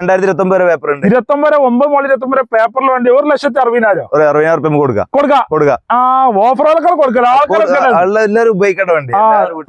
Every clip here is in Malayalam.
രണ്ടായിരത്തി ഇരുപത്തി ഒമ്പത് പേപ്പർ ഉണ്ട്. ഇരുപത്തൊമ്പത് ഒമ്പത് മോളിൽ ഇരുപത്തൊമ്പത് പേപ്പറിൽ വേണ്ടി ഒരു ലക്ഷത്തി അറുപതിനായിരം. ഒരു അറുപതിനായിരം റുപ്യ കൊടുക്കാം. കൊടുക്കാം. കൊടുക്കാം. ആ ഓഫറുകളൊക്കെ ആൾക്കാരൊക്കെ എല്ലാവരും ഉപയോഗിക്കേണ്ട വണ്ടി.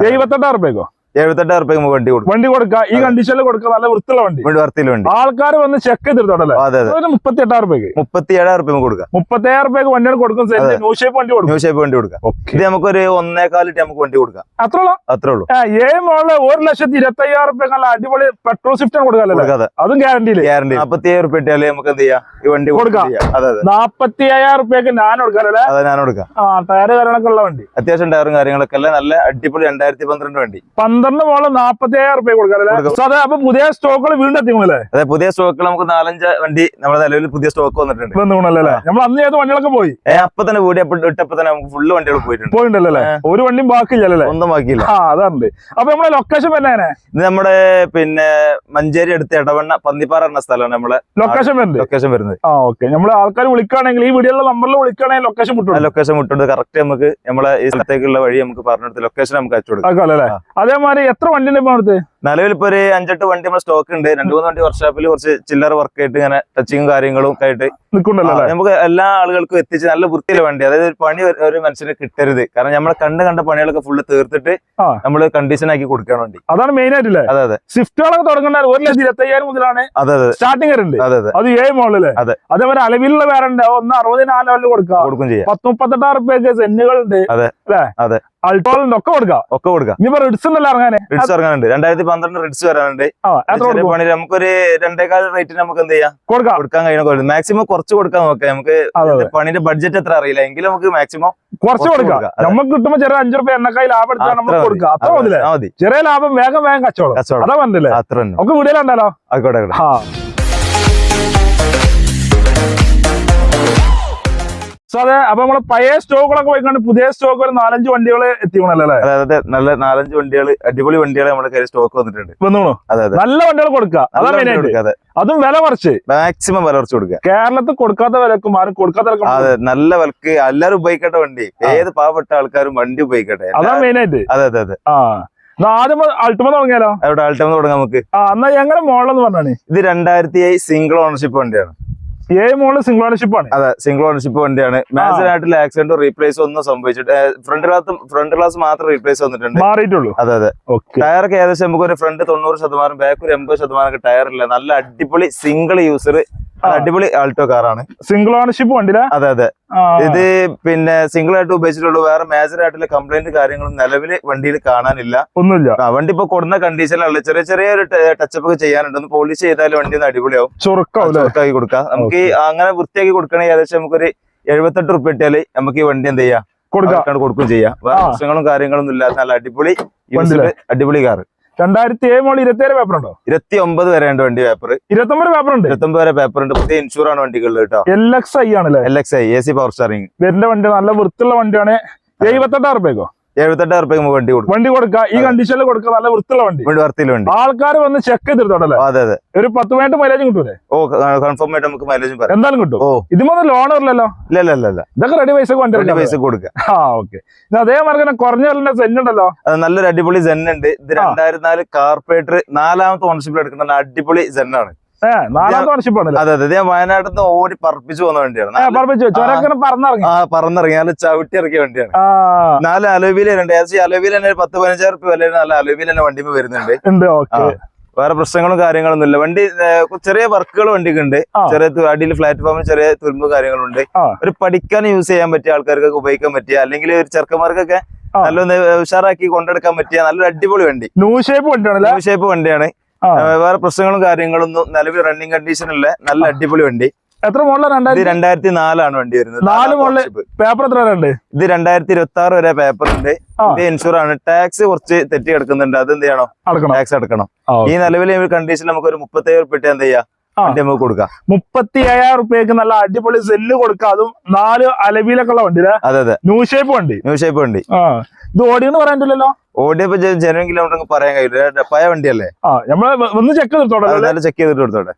എഴുപത്തെട്ടായിരം റുപ്യക്കോ എഴുപത്തെട്ടായിരം റുപ്യ വണ്ടി കൊടുക്കും. വണ്ടി കൊടുക്കാം. ഈ കണ്ടീഷനിൽ കൊടുക്കുക നല്ല വൃത്തിയുള്ള വണ്ടി. വർത്തിയിൽ വണ്ടി. ആൾക്കാർ വന്ന് ചെക്ക് ചെയ്തിട്ടോടല്ലേ ആ, അതെ അതെ. മുപ്പത്തി എട്ടായിരം റുപ്യക്ക് മുപ്പത്തി ഏഴായിരം റുപ്യ കൊടുക്കാം. മുപ്പത്തി ഏഴ് റുപ്യക്ക് വണ്ടിയാണ് കൊടുക്കും. ന്യൂ ഷേപ്പ് വണ്ടി കൊടുക്കും. ന്യൂ ഷേപ്പ് വണ്ടി കൊടുക്കാം. ഇത് നമുക്കൊരു ഒന്നേക്കാലിട്ട് നമുക്ക് വണ്ടി കൊടുക്കാം. അത്രയുള്ള അത്രേ ഉള്ളൂ. ഏഴ് മോളെ ഒരു ലക്ഷത്തി ഇരുപത്തി അയ്യായിരം റുപ്യ നല്ല അടിപൊളി പെട്രോൾ സ്വിഫ്റ്റ് കൊടുക്കാല്ലേ? അതും. ഗ്യാരണ്ടി ഗ്യാരണ്ടി നാപ്പത്തി ഏഴ് റുപ്യ ഇട്ടാൽ നമുക്ക് എന്ത് ചെയ്യാം? ഈ വണ്ടി കൊടുക്കാം. അതെ അതെ. നാപ്പത്തി അയ്യായിരം റുപ്യക്ക് ഞാൻ കൊടുക്കാല്ലേ? അതെ ഞാൻ കൊടുക്കാം. ആ ടയർ കാര്യങ്ങളൊക്കെ ഉള്ള വണ്ടി. അത്യാവശ്യം ടയറും കാര്യങ്ങളൊക്കെ അല്ലേ? നല്ല അടിപൊളി രണ്ടായിരത്തി പന്ത്രണ്ട് വണ്ടി. പന്ത്രണ്ട് മോളിൽ നാപ്പത്തി അയ്യായിരം റുപ്യ കൊടുക്കാല്ലേ കൊടുക്കാം. സോ അതെ അപ്പൊ പുതിയ സ്റ്റോക്കുകൾ വീണ്ടും എത്തിക്കണല്ലേ? അതെ പുതിയ സ്റ്റോക്കുകൾ നമുക്ക് നാലഞ്ച് വണ്ടി നമ്മുടെ നിലവിൽ പുതിയ സ്റ്റോക്ക് വന്നിട്ടുണ്ട്. വന്നുകൊണ്ടല്ലേ നമ്മൾ അന്ന് ചെയ്ത വണ്ടികളൊക്കെ പോയി? അപ്പൊ തന്നെ കൂടി ഇട്ടപ്പോ തന്നെ നമുക്ക് ഫുള്ള് വണ്ടികൾ പോയിട്ടുണ്ട്. പോയിട്ടുണ്ടല്ലേ ഒരു വണ്ടിയും ബാക്കിയില്ലല്ലേ ഒന്നും ബാക്കിയില്ല. ആ അതാണ് അപ്പൊ നമ്മുടെ ലൊക്കേഷൻ പിന്നെ ഇത് നമ്മുടെ പിന്നെ മഞ്ചേരി അടുത്ത് ഇടവണ്ണ പന്നിപ്പാറ എന്ന സ്ഥലമാണ് നമ്മളെ ലൊക്കേഷൻ വരുന്നത്? ലൊക്കേഷൻ വരുന്നത്. ആ ഓക്കെ നമ്മളെ ആൾക്കാർ വിളിക്കുകയാണെങ്കിൽ ഈ വീഡിയോയിലുള്ള നമ്പറിൽ വിളിക്കുകയാണെങ്കിൽ ലൊക്കേഷൻ വിട്ടുണ്ട് ലൊക്കേഷൻ വിട്ടുണ്ട് കറക്റ്റ് നമുക്ക് നമ്മളെ ഈ സ്ഥലത്തേക്കുള്ള വഴി നമുക്ക് പറഞ്ഞെടുത്ത് ലൊക്കേഷൻ നമുക്ക് അയച്ചു കൊടുക്കാം. അല്ലേ? അതേമാതിരി എത്ര വണ്ടി ഉണ്ട് നിലവിൽ ഇപ്പൊ ഒരു അഞ്ചെട്ട് വണ്ടി നമ്മുടെ സ്റ്റോക്ക് ഉണ്ട്. രണ്ടു മൂന്ന് വണ്ടി വർക്ക്ഷോപ്പിൽ കുറച്ച് ചില്ലറ വർക്ക് ആയിട്ട് ഇങ്ങനെ ടച്ചിങ്ങും കാര്യങ്ങളും ഒക്കെ ആയിട്ട് നിൽക്കുന്നുണ്ടല്ലോ നമുക്ക് എല്ലാ ആളുകൾക്കും എത്തിച്ച് നല്ല വൃത്തിയിലെ വണ്ടി. അതായത് ഒരു പണി ഒരു- മനുഷ്യന് കിട്ടരുത്. കാരണം നമ്മളെ കണ്ട് കണ്ട പണികളൊക്കെ ഫുള്ള് തീർത്തിട്ട്. നമ്മൾ കണ്ടീഷൻ ആക്കി കൊടുക്കാൻ വേണ്ടി. അതാണ് മെയിൻ ആയിട്ടില്ലേ? അതെ അതെ. സ്വിഫ്റ്റുകളൊക്കെ തുടങ്ങുന്ന ഒരു ലക്ഷത്തി ഇരുപത്തയ്യായിരം മുതലാണ് അതെ അതെ. സ്റ്റാർട്ടിംഗ് വരുന്നത്. അതെ അതെ. അത് ഏഴ് മോളിൽ അതെ. അതേപോലെ അലവിലുള്ള വേറെ ഉണ്ട്. ഒന്ന് അറുപതിനാല് കൊടുക്കാം കൊടുക്കും ചെയ്യാം. പത്ത് മുപ്പത്തെട്ടായിരം റുപ്യക്ക് സെന്നുകൾ ഉണ്ട് അതെ. അതെ. അൾട്ടോളുണ്ട് ഒക്കെ കൊടുക്കാം. ഒക്കെ കൊടുക്കാം. ഇനി റിഡ്സ് ഉണ്ടല്ലോ ഇറങ്ങാന്. റിഡ്സ് ഇറങ്ങാനുണ്ട്. രണ്ടായിരത്തി പന്ത്രണ്ട് റിഡ്സ് വരാനുണ്ട്. പണി നമുക്കൊരു രണ്ടേകാൽ റേറ്റിന് നമുക്ക് എന്ത് ചെയ്യാം? കൊടുക്കാം. കൊടുക്കാൻ കഴിയണ. മാക്സിമം കുറച്ച് കൊടുക്കാൻ നോക്കാം. നമുക്ക് പണിന്റെ ബഡ്ജറ്റ് എത്ര അറിയില്ല. എങ്കിലും നമുക്ക് മാക്സിമം കുറച്ച് കൊടുക്കാം. നമുക്ക് കിട്ടുമ്പോ ചെറിയ അഞ്ചു റുപ്യ എണ്ണക്കായി ലാഭം എടുത്താൽ നമുക്ക് കൊടുക്കാം. അത്ര മതി ചെറിയ ലാഭം വേഗം വേഗം കച്ചവടം. കച്ചവടം. അതാ പറഞ്ഞില്ലേ? അത്ര നമുക്ക് വീടുകളുണ്ടല്ലോ ആയിക്കോട്ടെ ആയിക്കോട്ടെ. ആ. സോ അതെ അപ്പൊ നമ്മൾ പഴയ സ്റ്റോക്കുകളൊക്കെ പോയിക്കൊണ്ട് പുതിയ സ്റ്റോക്ക് ഒരു നാലഞ്ച് വണ്ടികൾ എത്തിക്കണല്ലേ അതെ അതെ നല്ല നാലഞ്ച് വണ്ടികൾ അടിപൊളി വണ്ടികൾ നമ്മുടെ കയ്യിൽ സ്റ്റോക്ക് വന്നിട്ടുണ്ട്. വന്നോളൂ. അതെ അതെ. നല്ല വണ്ടികൾ കൊടുക്കുക അതാണ് അതും വില കുറച്ച്. മാക്സിമം വില കുറച്ച് കൊടുക്കുക കേരളത്തിൽ കൊടുക്കാത്ത വിലക്കും ആരും കൊടുക്കാത്ത അതെ നല്ല വിലക്ക് എല്ലാവരും ഉപയോഗിക്കട്ടെ വണ്ടി. ഏത് പാവപ്പെട്ട ആൾക്കാരും വണ്ടി ഉപയോഗിക്കട്ടെ. അതാ മെയിൻ ആയിട്ട്. അതെ അതെ അതെ. ആ. ആദ്യം അൾട്ടിമ തുടങ്ങിയാലോ? അവിടെ ആൾട്ടം തുടങ്ങാം നമുക്ക്? ആ എന്നാ എങ്ങനെ എന്ന് പറഞ്ഞാണ് ഇത് രണ്ടായിരത്തി സിംഗിൾ ഓണർഷിപ്പ് വണ്ടിയാണ്. ഏഴ് മോൾ സിംഗിൾ ഓണർഷിപ്പ് ആണ്. അതെ സിംഗിൾ ഓണർഷിപ്പ് വണ്ടിയാണ്. മാസിനായിട്ടുള്ള ആക്സിഡന്റ് റീപ്ലേസ് ഒന്നും സംഭവിച്ചിട്ട് ഫ്രണ്ട് ഗ്ലാസ് ഫ്രണ്ട് ഗ്ലാസ് മാത്രം റീപ്ലേസ് വന്നിട്ടുണ്ട്. മാറിയിട്ടുള്ളൂ. അതെ അതെ. ടയറൊക്കെ ഏകദേശം നമുക്ക് ഒരു ഫ്രണ്ട് തൊണ്ണൂറ് ശതമാനം ബാക്ക് ഒരു എൺപത് ശതമാനം ടയർ ഇല്ല. നല്ല അടിപൊളി സിംഗിൾ യൂസർ. അടിപൊളി ആൾട്ടോ കാറാണ്. സിംഗിൾ ഓണർഷിപ്പ് വണ്ടിയിലെ? അതെ അതെ. ഇത് പിന്നെ സിംഗിൾ ആയിട്ട് ഉപയോഗിച്ചിട്ടുള്ളൂ. വേറെ മേജർ ആയിട്ടുള്ള കംപ്ലൈന്റ് കാര്യങ്ങളും നിലവിൽ വണ്ടിയിൽ കാണാനില്ല. ഒന്നുമില്ല. വണ്ടി ഇപ്പൊ കൊടുന്ന കണ്ടീഷനിലുള്ള ചെറിയ ചെറിയ ഒരു ടച്ചപ്പ് ഒക്കെ ചെയ്യാനുണ്ട്. ഒന്ന് പോളിഷ് ചെയ്താൽ വണ്ടി ഒന്ന് അടിപൊളിയാവും. ചുരുക്കാക്കി കൊടുക്കാം. നമുക്ക് അങ്ങനെ വൃത്തിയാക്കി കൊടുക്കണമെങ്കിൽ ഏകദേശം നമുക്കൊരു എഴുപത്തെട്ട് റുപ്യ ഇട്ടാൽ നമുക്ക് ഈ വണ്ടി എന്ത് ചെയ്യാം? കൊടുക്കാം. കൊടുക്കുകയും ചെയ്യാം. പ്രശ്നങ്ങളും കാര്യങ്ങളൊന്നും ഇല്ലാത്ത നല്ല അടിപൊളി? അടിപൊളി കാർ രണ്ടായിരത്തി ഏഴ് മോൾ ഇരുപത്തിയേഴ് പേപ്പർ ഉണ്ടോ ഇരുപത്തി ഒമ്പത് വരെ ഉണ്ട് വണ്ടി പേപ്പർ ഇരുപത്തൊമ്പത് പേപ്പർ ഉണ്ട് ഇരുപത്തൊമ്പത് വരെ പേപ്പർ ഉണ്ട്. പുതിയ ഇൻഷൂർ ആണ് വണ്ടികളിൽ കേട്ടോ. എൽ എക്സ് ഐ ആണല്ലേ? L X I A C power steering വരുന്ന വണ്ടി നല്ല വൃത്തിയുള്ള വണ്ടിയാണ്. എഴുപത്തെട്ടായിരം റുപ്യക്കോ എഴുപത്തെട്ടായിരം റുപ്യ നമുക്ക് വണ്ടി കൊടുക്കും. വണ്ടി കൊടുക്കുക ഈ കണ്ടീഷനിൽ കൊടുക്കുക നല്ല വൃത്തിയുള്ള വണ്ടി. വണ്ടി വൃത്തിയിൽ വണ്ടി. ആൾക്കാർ വന്ന് ചെക്ക് ചെയ്തിട്ടോടല്ലേ അതെ അതെ. ഒരു പത്ത് മിനിറ്റ് മൈലേജ് കിട്ടൂലേ? ഓ കൺഫേം ആയിട്ട് നമുക്ക് മൈലേജും പറയാം. എന്തായാലും കിട്ടും. ഓ. ഇതിമൊന്നും ലോൺ വരില്ലല്ലോ? ഇല്ല ഇല്ല ഇല്ല ഇതൊക്കെ റെഡി പൈസ വണ്ടി റെഡി. പൈസ കൊടുക്കുക ആ ഓക്കെ അതേ മാർഗം കുറഞ്ഞ വിലന്റെ സെൻ ഉണ്ടല്ലോ? നല്ലൊരു അടിപൊളി സെൻ ഉണ്ട്. ഇത്. രണ്ടായിരത്തി നാല് കാർപ്പറേറ്റർ നാലാമത്തെ ഓണർഷിപ്പിൽ എടുക്കുന്ന അടിപൊളി സെൻ ആണ്. നാലാമത്തെ അതെ അതെ ഞാൻ വയനാട്ടിൽ നിന്ന് ഓടി പറപ്പിച്ചു പോകുന്ന വണ്ടിയാണ്. പറപ്പിച്ചു പറന്നിറങ്ങി. ആ പറന്നിറങ്ങി. നല്ല ചവിട്ടി ഇറക്കിയ വണ്ടിയാണ്. നാല് അലോവിയിൽ ഉണ്ട് ഏകദേശം അലോവിയിൽ തന്നെ പത്ത് പതിനഞ്ചായിരം റുപ്യ വില നല്ല അലോവിയിൽ തന്നെ വണ്ടി വരുന്നുണ്ട്. വേറെ പ്രശ്നങ്ങളും കാര്യങ്ങളൊന്നും ഇല്ല. വണ്ടി ചെറിയ വർക്കുകൾ വണ്ടിക്ക് ഉണ്ട് ചെറിയ അടിയിൽ പ്ലാറ്റ്ഫോമിൽ ചെറിയ തുരുമ്പ് കാര്യങ്ങളുണ്ട്. ഒരു പഠിക്കാൻ യൂസ് ചെയ്യാൻ പറ്റിയ ആൾക്കാർക്കൊക്കെ ഉപയോഗിക്കാൻ പറ്റിയ അല്ലെങ്കിൽ ഒരു ചെറുക്കന്മാർക്കൊക്കെ നല്ല നല്ലൊന്ന് ഉഷാറാക്കി കൊണ്ടെടുക്കാൻ പറ്റിയ നല്ലൊരു അടിപൊളി വണ്ടി. New shape വണ്ടിയാണല്ലേ? ഷേപ്പ് വണ്ടിയാണ്. വേറെ പ്രശ്നങ്ങളും കാര്യങ്ങളൊന്നും നിലവിൽ റണ്ണിങ് അല്ല നല്ല അടിപൊളി വണ്ടി. എത്ര മോഡല ഇത് രണ്ടായിരത്തി നാലാണ് വണ്ടി വരുന്നത്. നാല് മോഡൽ പേപ്പർ എത്ര ഉണ്ട്? ഇത് രണ്ടായിരത്തി ഇരുപത്തി ആറ് വരെ പേപ്പർ ഉണ്ട്. ഇത് ഇൻഷുർ ആണ്. ടാക്സ് കുറച്ച് തെറ്റി കിടക്കുന്നുണ്ട്. അത് എന്ത് ചെയ്യണം ടാക്സ് അടക്കണം. ഈ നിലവിലെ കണ്ടീഷൻ നമുക്ക് ഒരു മുപ്പത്തേഴ് പെട്ടി എന്ത് ചെയ്യാം. വണ്ടി നമുക്ക് കൊടുക്കാം. മുപ്പത്തി അയ്യായിരം റുപ്യക്ക് നല്ല അടിപൊളി സെല്ല് കൊടുക്കാം. അതും നാല് അലവിയിലൊക്കെ ഉള്ള വണ്ടി അതെ അതെ. ന്യൂ ഷേപ്പ് വണ്ടി. ന്യൂ ഷേപ്പ് വണ്ടി. ഇത് ഓടിയെന്ന് പറയാനില്ലല്ലോ ഓടിയപ്പോ ജനുവൻ കിലോമീറ്റർ പറയാൻ കഴിയില്ല. പഴയ വണ്ടിയല്ലേ? നമ്മൾ ഒന്ന് ചെക്ക് ചെയ്തിട്ടോട്ടെ ചെക്ക് ചെയ്തിട്ട് കൊടുത്തോട്ടെ.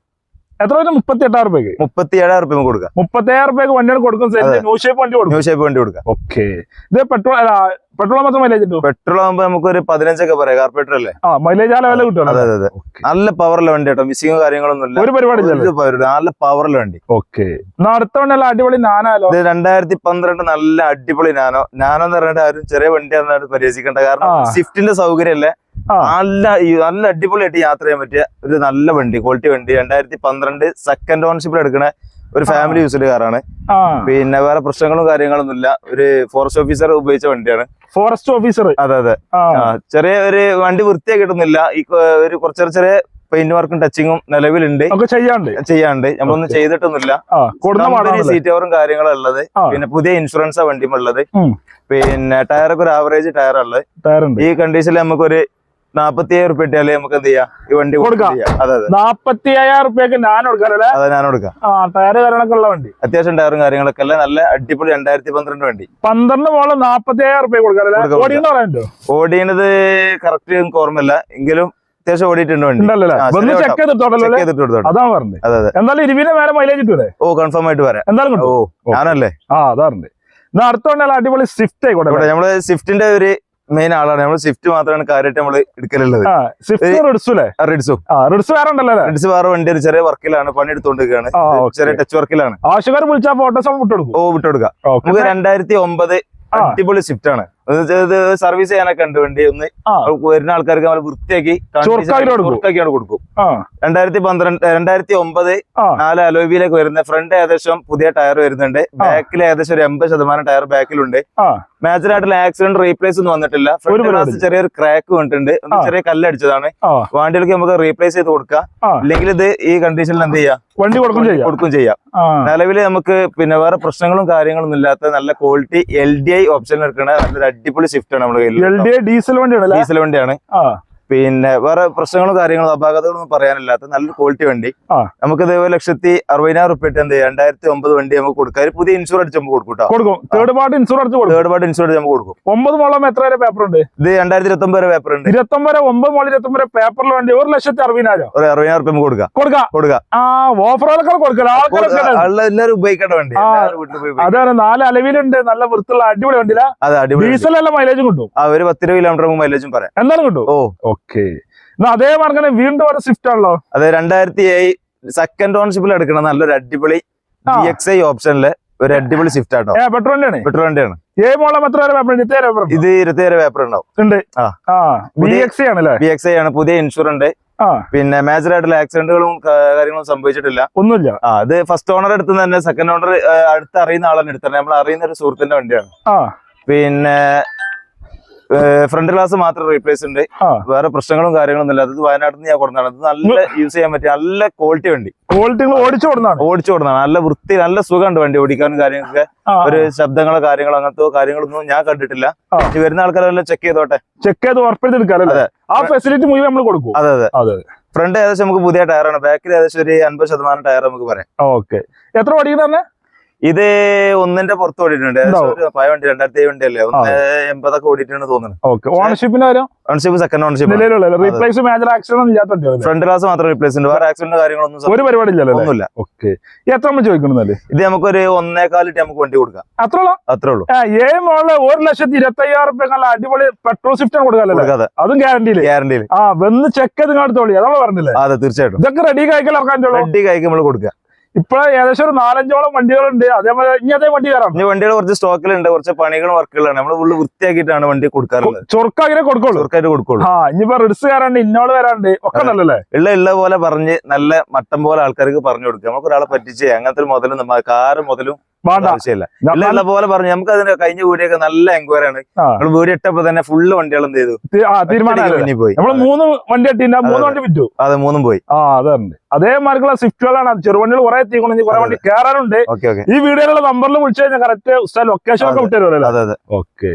എത്ര വരും മുപ്പത്തി എട്ടായിരം റുപ്യക്ക്? മുപ്പത്തി ഏഴായിരം റുപ്യ കൊടുക്കാം. മുപ്പത്തി ഏഴായിരം റുപ്യക്ക് വണ്ടിയാണ് കൊടുക്കും ന്യൂ ഷേപ്പ് വണ്ടി കൊടുക്കും. ന്യൂ ഷേപ്പ് വണ്ടി കൊടുക്കാം. ഓക്കെ ഇത് പെട്രോൾ പെട്രോൾ മാത്രം മൈലേജ് കിട്ടും? പെട്രോൾ ആകുമ്പോ നമുക്ക് ഒരു പതിനഞ്ചൊക്കെ പറയാം. കാർപ്പറേറ്റർ അല്ലേ? ആ മൈലേജ് ആ ലെവലിൽ കിട്ടും അതെ അതെ അതെ. നല്ല പവറുള്ള വണ്ടി കേട്ടോ. മിസ്സിംഗ് കാര്യങ്ങളൊന്നും ഇല്ല. ഒരു പരിപാടി. നല്ല പവറുള്ള വണ്ടി. ഓക്കെ അടുത്ത അടുത്ത വണ്ടിയല്ല അടിപൊളി നാനാലോ? ഇത് രണ്ടായിരത്തി പന്ത്രണ്ട് നല്ല അടിപൊളി നാനോ. നാനോ എന്ന് പറഞ്ഞിട്ട് ആരും ചെറിയ വണ്ടിയാണെന്നാണ് പരിഹസിക്കേണ്ട. കാരണം. സ്വിഫ്റ്റിന്റെ സൗകര്യമല്ലേ? അല്ലേ നല്ല നല്ല അടിപൊളിയായിട്ട് യാത്ര ചെയ്യാൻ പറ്റിയ ഒരു നല്ല വണ്ടി ക്വാളിറ്റി വണ്ടി. രണ്ടായിരത്തി പന്ത്രണ്ട് സെക്കൻഡ് ഓണർഷിപ്പിൽ എടുക്കുന്ന ഒരു ഫാമിലി യൂസ്ഡ് കാറാണ്. പിന്നെ വേറെ പ്രശ്നങ്ങളും കാര്യങ്ങളൊന്നും ഇല്ല ഒരു ഫോറസ്റ്റ് ഓഫീസർ ഉപയോഗിച്ച വണ്ടിയാണ്. ഫോറസ്റ്റ് ഓഫീസർ അതെ അതെ. ചെറിയ ഒരു വണ്ടി വൃത്തിയാക്കി കിട്ടുന്നില്ല. ഈ ഒരു കുറച്ച് ചെറിയ പെയിന്റ് വർക്കും ടച്ചിങ്ങും നിലവിലുണ്ട്. ചെയ്യാണ്ട്. ചെയ്യാണ്ട്. നമ്മളൊന്നും ചെയ്തിട്ടൊന്നുമില്ല. സീറ്റ് കവറും കാര്യങ്ങളും ഉള്ളത്. പിന്നെ പുതിയ ഇൻഷുറൻസാ വണ്ടിയും ഉള്ളത് പിന്നെ ടയറൊക്കെ ഒരു ആവറേജ് ടയർ ഉള്ളത്. ഈ കണ്ടീഷനിൽ നമുക്ക് ഒരു നാപ്പത്തി അയ്യായിരം റുപ്യ ഇട്ടാലേ നമുക്ക് എന്ത് ചെയ്യാം? ഈ വണ്ടി കൊടുക്കാം. അതെ അതെ. നാപ്പത്തി അയ്യായിരം റുപ്യക്ക് ഞാൻ കൊടുക്കാറല്ലേ അതെ ഞാൻ കൊടുക്കാം. ആ ടയർ കാര്യങ്ങളൊക്കെ ഉള്ള വണ്ടി. അത്യാവശ്യം ടയറും കാര്യങ്ങളൊക്കെ അല്ല? നല്ല അടിപൊളി രണ്ടായിരത്തി പന്ത്രണ്ട് വണ്ടി. പന്ത്രണ്ട് മോളെ നാപ്പത്തി അയ്യായിരം റുപ്യ കൊടുക്കാറല്ലേ ഓടിയണത് കറക്റ്റ് നിങ്ങൾക്ക് ഓർമ്മയില്ല. എങ്കിലും അത്യാവശ്യം ഓടിയിട്ടുണ്ട് എന്തായാലും ഇരുവിനെ മൈലേജ് കിട്ടൂലേ ഓ കൺഫേം ആയിട്ട് വരാം. എന്തായാലും ഞാനല്ലേ? ആ അതാറുണ്ട് എന്നാ അടുത്ത അടിപൊളി സ്വിഫ്റ്റ് ആയിക്കോട്ടെ നമ്മൾ സ്വിഫ്റ്റിന്റെ ഒരു മെയിൻ ആളാണ്. നമ്മൾ സ്വിഫ്റ്റ് മാത്രമാണ് കാര്യമായിട്ട് നമ്മൾ എടുക്കലുള്ളത്. റിഡ്സു വേറെ ഉണ്ടല്ലോ റിഡ്സ് വേറെ വണ്ടി ഒരു ചെറിയ വർക്കിലാണ് പണി എടുത്തുകൊണ്ടിരിക്കുകയാണ് ചെറിയ ടച്ച് വർക്കിലാണ്. ആവശ്യക്കാർ വിളിച്ചാൽ ഫോട്ടോസ് വിട്ടുകൊടുക്കും. ഓ വിട്ടുകൊടുക്കാം. നമുക്ക് രണ്ടായിരത്തി ഒമ്പത്. അടിപൊളി സ്വിഫ്റ്റ് ആണ്. ഇത് സർവീസ് ചെയ്യാനൊക്കെ ഉണ്ട് വണ്ടി. ഒന്ന്. വരുന്ന ആൾക്കാർക്ക് നമ്മൾ വൃത്തിയാക്കി വൃത്തിയാക്കിയാണ് കൊടുക്കും. രണ്ടായിരത്തി പന്ത്രണ്ട് രണ്ടായിരത്തി ഒമ്പത് നാല് അലോബിയിലേക്ക് വരുന്ന ഫ്രണ്ട് ഏകദേശം പുതിയ ടയർ വരുന്നുണ്ട്. ബാക്കിൽ ഏകദേശം ഒരു എൺപത് ശതമാനം ടയർ ബാക്കിലുണ്ട് ആയിട്ടുള്ള ആക്സിഡന്റ് റീപ്ലേസ് ഒന്നും വന്നിട്ടില്ല. ഫ്രണ്ട് ഗ്ലാസ് ചെറിയൊരു ക്രാക്ക് വന്നിട്ടുണ്ട്. ചെറിയ കല്ലടിച്ചതാണ്. വണ്ടികൾക്ക് നമുക്ക് റീപ്ലേസ് ചെയ്ത് കൊടുക്കാം. അല്ലെങ്കിൽ ഇത് ഈ കണ്ടീഷനിൽ എന്ത് ചെയ്യാം? വണ്ടി കൊടുക്കും ചെയ്യാം. നിലവിൽ നമുക്ക് പിന്നെ വേറെ പ്രശ്നങ്ങളും കാര്യങ്ങളൊന്നും ഇല്ലാത്ത നല്ല ക്വാളിറ്റി എൽ ഡി ഐ ഓപ്ഷനിൽ എടുക്കുന്ന നല്ലൊരു അടിപൊളി സ്വിഫ്റ്റ് ആണ് നമ്മുടെ എൽ കയ്യിൽ ഡി ഡീസൽ വണ്ടിയാണ് ഡീസൽ വണ്ടിയാണ്. പിന്നെ വേറെ പ്രശ്നങ്ങളും കാര്യങ്ങളും അപാകതകളൊന്നും പറയാനില്ലാത്ത നല്ലൊരു ക്വാളിറ്റി വണ്ടി. നമുക്ക് ഇതേപോലെ ലക്ഷത്തി അറുപതിനായിരം റുപ്യ എന്ത് ചെയ്യാം? രണ്ടായിരത്തി ഒമ്പത് വണ്ടി നമുക്ക് കൊടുക്കാം. ഒരു പുതിയ ഇൻഷുർ അടിച്ച് നമുക്ക് കൊടുക്കും കൊടുക്കും. തേർഡ് പാർട്ടി ഇൻഷുറൻസ് കൊടുക്കും. തേർഡ് പാർട്ടി ഇൻഷുർ നമുക്ക് കൊടുക്കും. ഒമ്പത് മോളം എത്ര വരെ പേപ്പർ ഉണ്ട്? ഇത് രണ്ടായിരത്തി ഇരുപത്തി ഒമ്പത് പേപ്പർ ഉണ്ട്. ഇരുപത്തൊമ്പത് ഒമ്പത് മോളിൽ ഇരുപത്തൊമ്പത് പേപ്പറിൽ വേണ്ടി ഒരു ലക്ഷത്തി അറുപതിനായിരം. ഒരു അറുപതിനായിരം റുപ്യ കൊടുക്കാം. കൊടുക്കാം. കൊടുക്കാം. ആ ഓഫറുകളൊക്കെ കൊടുക്കാം ആൾക്കാരൊക്കെ ആളുകൾ എല്ലാവരും ഉപയോഗിക്കേണ്ട വണ്ടി. അതാണ് നാല് അലവിലുണ്ട്. നല്ല വൃത്തിയുള്ള അടിപൊളി വണ്ടിയില്ല അതെ അടിപൊളി ഡീസൽ എല്ലാം മൈലേജും കിട്ടും. ആ ഒരു പത്തിരുപത് കിലോമീറ്റർ മൈലേജും പറയാം. എന്തായാലും കിട്ടും? ഓ. ഓക്കെ. എന്നാ അതേ മാർഗം വീണ്ടും ഒരു സ്വിഫ്റ്റ് ആണല്ലോ. അതെ രണ്ടായിരത്തി ഏഴ് സെക്കൻഡ് ഓൺഷിപ്പിൽ എടുക്കണം നല്ലൊരു അടിപൊളി. ജി എക്സ് ഐ ഓപ്ഷനിൽ ഒരു അടിപൊളി സ്വിഫ്റ്റ് ആട്ടോ. പെട്രോൾ വണ്ടിയാണ് പെട്രോൾ വണ്ടിയാണ് ഏ മോളം എത്ര പേപ്പർ ഇത് ഇരുപത്തിയേഴ് പേപ്പർ ഉണ്ടാവും. ഉണ്ട്. ബി എക്സ് ഐ ആണ് പുതിയ ഇൻഷുറൻസ് പിന്നെ മേജർ ആയിട്ടുള്ള ആക്സിഡന്റുകളും കാര്യങ്ങളും സംഭവിച്ചിട്ടില്ല. ഒന്നുമില്ല. അത് ഫസ്റ്റ് ഓണർ എടുത്ത് തന്നെ സെക്കൻഡ് ഓണർ അടുത്ത് അറിയുന്ന ആളാണ് എടുത്തത് നമ്മൾ അറിയുന്ന ഒരു സുഹൃത്തിന്റെ വണ്ടിയാണ്. ആ. പിന്നെ ഫ്രണ്ട് ഗ്ലാസ് മാത്രം റീപ്ലേസ് ഉണ്ട്. വേറെ പ്രശ്നങ്ങളും കാര്യങ്ങളൊന്നും ഇല്ല. അത് വയനാട്ടിൽ നിന്ന് ഞാൻ കൊടുത്താണ് അത് നല്ല യൂസ് ചെയ്യാൻ പറ്റിയ നല്ല ക്വാളിറ്റി വണ്ടി. ക്വാളിറ്റി ഓടിച്ചു കൊടുത്താണ് ഓടിച്ചു കൊടുത്താണ് നല്ല വൃത്തി നല്ല സുഖമുണ്ട് വണ്ടി ഓടിക്കാനും കാര്യങ്ങളൊക്കെ ഒരു ശബ്ദങ്ങളോ കാര്യങ്ങളോ അങ്ങനത്തെ കാര്യങ്ങളൊന്നും ഞാൻ കണ്ടിട്ടില്ല. വരുന്ന ആൾക്കാരെല്ലാം ചെക്ക് ചെയ്തോട്ടെ. ചെക്ക് ചെയ്ത് ഉറപ്പെടുത്തെടുക്കാല്ലേ. ആ ഫെസിലിറ്റി മുഴുവൻ നമ്മൾ കൊടുക്കും. അതെ അതെ. അതെ ഫ്രണ്ട് ഏകദേശം നമുക്ക് പുതിയ ടയറാണ് ബാക്കിൽ ഏകദേശം ഒരു അൻപത് ശതമാനം ടയർ നമുക്ക് പറയാം. ഓക്കെ എത്ര ഓടിക്കുന്ന ഇത് ഒന്നിന്റെ പുറത്ത് ഓടിയിട്ടുണ്ട്. ഒരു പഴയ വണ്ടി രണ്ടായിരത്തി ഏഴ് വണ്ടി അല്ലേ ഒന്ന് എൺപതൊക്കെ ഓടിയിട്ടുണ്ട് തോന്നുന്നു. ഓണർഷിപ്പിന്റെ കാര്യം സെക്കൻഡ് ഓണർഷിപ്പ് നിലവിലുള്ള റീപ്ലേസ് മേജർ ആക്സിഡന്റ് ഒന്നും ഫ്രണ്ട് ഗ്ലാസ് മാത്രം റീപ്ലേസ് ഉണ്ട്. വേറെ ആക്സിഡന്റ് കാര്യങ്ങളൊന്നും ഒരു പരിപാടി ഇല്ലല്ലോ ഒന്നുമില്ല. ഓക്കെ. എത്ര നമ്മൾ ചോദിക്കണമെന്നല്ലേ ഇത് നമുക്കൊരു ഒന്നേക്കാലിട്ട് നമുക്ക് വണ്ടി കൊടുക്കാം. അത്ര അത്രേ ഉള്ളൂ. ഏ മോൾ ഒരു ലക്ഷത്തി ഇരുപത്തി അയ്യായിരം റുപ്യ അടിപൊളി പെട്രോൾ സ്വിഫ്റ്റ് കൊടുക്കാല്ലേ? അതും ഗ്യാരണ്ടിയിൽ ഗ്യാരണ്ടിയിൽ ആ വന്ന് ചെക്ക് ചെയ്ത് കാണിത്തോളി അതാണ് പറഞ്ഞില്ലേ? അതെ തീർച്ചയായിട്ടും. ഇതൊക്കെ റെഡി കഴിക്കാൻ ഇറക്കാൻ റെഡി കഴിക്കുമ്പോൾ നമ്മൾ കൊടുക്കുക ഇപ്പൊ ഏകദേശം ഒരു നാലഞ്ചോളം വണ്ടികളുണ്ട്. അതേപോലെ ഇനി അതേ വണ്ടി കയറാം ഇനി വണ്ടികൾ കുറച്ച് സ്റ്റോക്കിലുണ്ട്. കുറച്ച് പണികളും വർക്കുകളാണ്. നമ്മൾ ഫുള്ള് വൃത്തിയാക്കിയിട്ടാണ് വണ്ടി കൊടുക്കാറുള്ളത്. ചൊറുക്കാകിനെ കൊടുക്കുള്ളൂ. ചൊറുക്കായിട്ട് കൊടുക്കുള്ളൂ. ആ ഇനിയിപ്പോ റിഡ്സ് കയറാണ്ട് ഇന്നോട് വരാണ്ട് ഒക്കെ നല്ലല്ലേ ഉള്ള ഉള്ള പോലെ പറഞ്ഞ് നല്ല മട്ടം പോലെ ആൾക്കാർക്ക് പറഞ്ഞു കൊടുക്കുക. നമുക്ക് ഒരാളെ പറ്റിച്ച് അങ്ങനത്തെ മുതലും നമ്മ കാറ് മുതലും ആവശ്യമില്ല. പോലെ പറഞ്ഞു. നമുക്ക് അതിന്റെ കഴിഞ്ഞ വീടിയൊക്കെ നല്ല എൻക്വയറി ആണ്. നമ്മൾ വീഡിയോ ഇട്ടപ്പോ തന്നെ ഫുള്ള് വണ്ടികൾ എന്ത് ചെയ്തു? പോയി. നമ്മൾ മൂന്ന് വണ്ടി മൂന്ന് അതെ. വണ്ടി വിറ്റു. അതെ മൂന്നും പോയി. ആ അതേമാതിരിക്കുള്ള സ്വിഫ്റ്റുകളാണ് ചെറുവണ്ടികൾ കുറെ എത്തിക്കണം കുറെ വണ്ടി കയറാനുണ്ട് ഈ വീഡിയോയിലുള്ള നമ്പറിൽ വിളിച്ചു കഴിഞ്ഞാൽ കറക്റ്റ് ലൊക്കേഷൻ ഒക്കെ. വിട്ടുതരുമല്ലോ ഓക്കെ